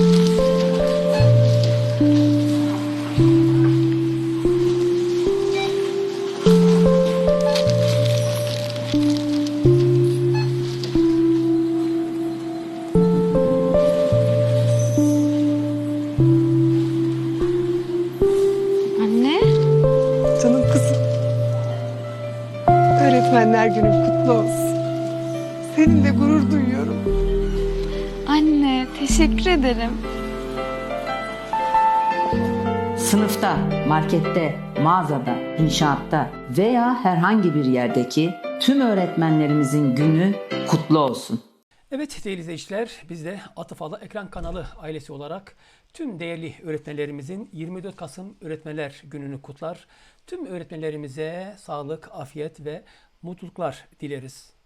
Anne. Canım kızım. Öğretmenler günün kutlu olsun. Seninle gurur duyuyorum. Teşekkür ederim. Sınıfta, markette, mağazada, inşaatta veya herhangi bir yerdeki tüm öğretmenlerimizin günü kutlu olsun. Evet değerli izleyiciler biz de Atıfalı Ekran Kanalı ailesi olarak tüm değerli öğretmenlerimizin 24 Kasım Öğretmenler Günü'nü kutlar. Tüm öğretmenlerimize sağlık, afiyet ve mutluluklar dileriz.